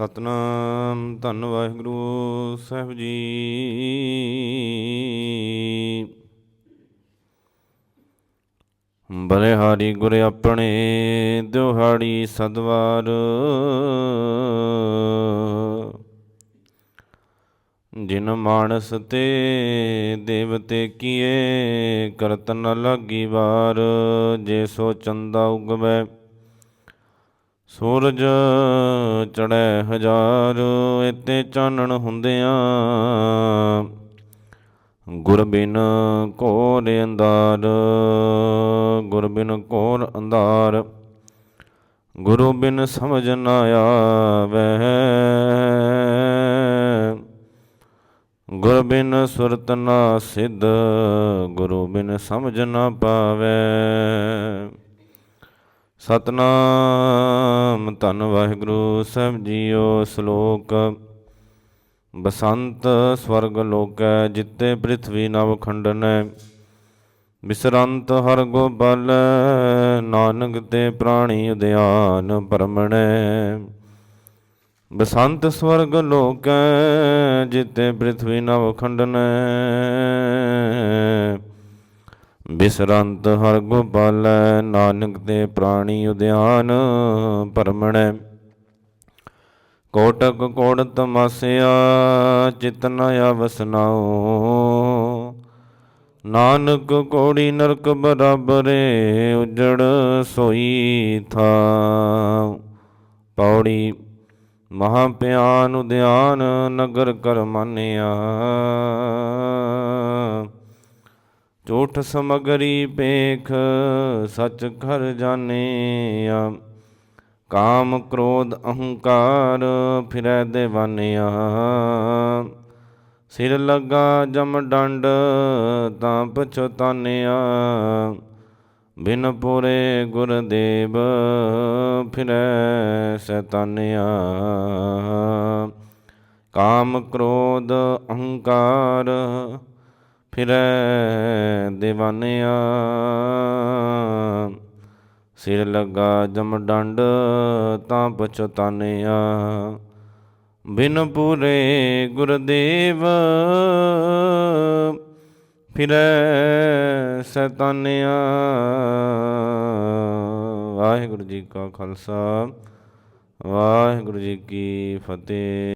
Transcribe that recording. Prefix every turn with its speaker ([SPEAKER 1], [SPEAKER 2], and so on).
[SPEAKER 1] ਸਤਨਾਮ, ਧੰਨ ਵਾਹਿਗੁਰੂ ਸਾਹਿਬ ਜੀ। ਬਲਿਹਾਰੀ ਗੁਰ ਆਪਣੇ ਦਿਹਾੜੀ ਸਦਵਾਰ। ਜਿਨ ਮਾਨਸ ਤੇ ਦੇਵਤੇ ਕੀਏ ਕਰਤਨ ਨ ਲਾਗੀ ਵਾਰ। ਜੇ ਸੋ ਚੰਦਾ ਉਗਵੈ ਸੂਰਜ ਚੜ੍ਹੈ ਹਜ਼ਾਰ ਇਤੇ ਚਾਨਣ ਹੁੰਦਿਆਂ ਗੁਰ ਬਿਨ ਘੋਰ ਅੰਧਾਰ ਗੁਰ ਬਿਨ ਘੋਰ ਅੰਧਾਰ। ਗੁਰੂ ਬਿਨ ਸਮਝ ਨਾ ਆਵੈ। ਗੁਰ ਬਿਨ ਸੁਰਤ ਨਾ ਸਿਧ ਗੁਰੂ ਬਿਨ ਸਮਝ ਨਾ ਪਾਵੈ। ਸਤਨਾਮ, ਧੰਨ ਵਾਹਿਗੁਰੂ ਸਾਹਿਬ ਜੀਓ ਸ਼ਲੋਕ। ਬਸੰਤ ਸਵਰਗ ਲੋਕੈ, ਜਿੱਤੇ ਪ੍ਰਿਥਵੀ ਨਵ ਖੰਡਨੈ। ਬਿਸਰੰਤ ਹਰ ਗੋਬਲ ਨਾਨਕ ਤੇ ਪ੍ਰਾਣੀ ਉਦਿਆਨ ਪਰਮਣੈ। ਬਸੰਤ ਸਵਰਗ ਲੋਕੈ, ਜਿੱਤੇ ਪ੍ਰਿਥਵੀ ਨਵ ਖੰਡਨੈ। ਬਿਸਰੰਤ ਹਰ ਗੋਪਾਲ ਨਾਨਕ ਦੇ ਪ੍ਰਾਣੀ ਉਦਿਆਨ ਪਰਮਣੈ। ਕੋਟਕ ਕੋੜ ਤਮਸਿਆ ਚਿਤਨ ਅਵਸਨਾਓ ਨਾਨਕ ਕੋੜੀ ਨਰਕ ਬਰਾਬਰੇ ਉਜੜ ਸੋਈ ਥਾ। ਪੌੜੀ ਮਹਾ ਪਿਆਨ ਉਦਿਆਨ ਨਗਰ ਕਰ ਮਾਨਿਆ ਝੂਠ ਸਮਗਰੀ ਪੇਖ ਸਚ ਘਰ ਜਾਣਿਆ। ਕਾਮ ਕ੍ਰੋਧ ਅਹੰਕਾਰ ਫਿਰੈ ਦੇਵਾਨਿਆ। ਸਿਰ ਲੱਗਾ ਜਮ ਡੰਡ ਤਾਂ ਪਛਤਾਨਿਆ। ਬਿਨ ਪੂਰੇ ਗੁਰਦੇਵ ਫਿਰੈ ਸੈਤਾਨਿਆ। ਕਾਮ ਕ੍ਰੋਧ ਅਹੰਕਾਰ ਫਿਰੈ دیਵਾਨਿਆ ਸਿਰ ਲੱਗਾ ਜਮ ਡੰਡ, ਤਾਂ ਪਛਤਾਨਿਆ। ਬਿਨ ਪੂਰੇ ਗੁਰਦੇਵ, ਫਿਰੈ ਸੈਤਾਨਿਆ। ਵਾਹਿਗੁਰੂ ਜੀ ਕਾ ਖਾਲਸਾ, ਵਾਹਿਗੁਰੂ ਜੀ ਕੀ ਫਤਿਹ।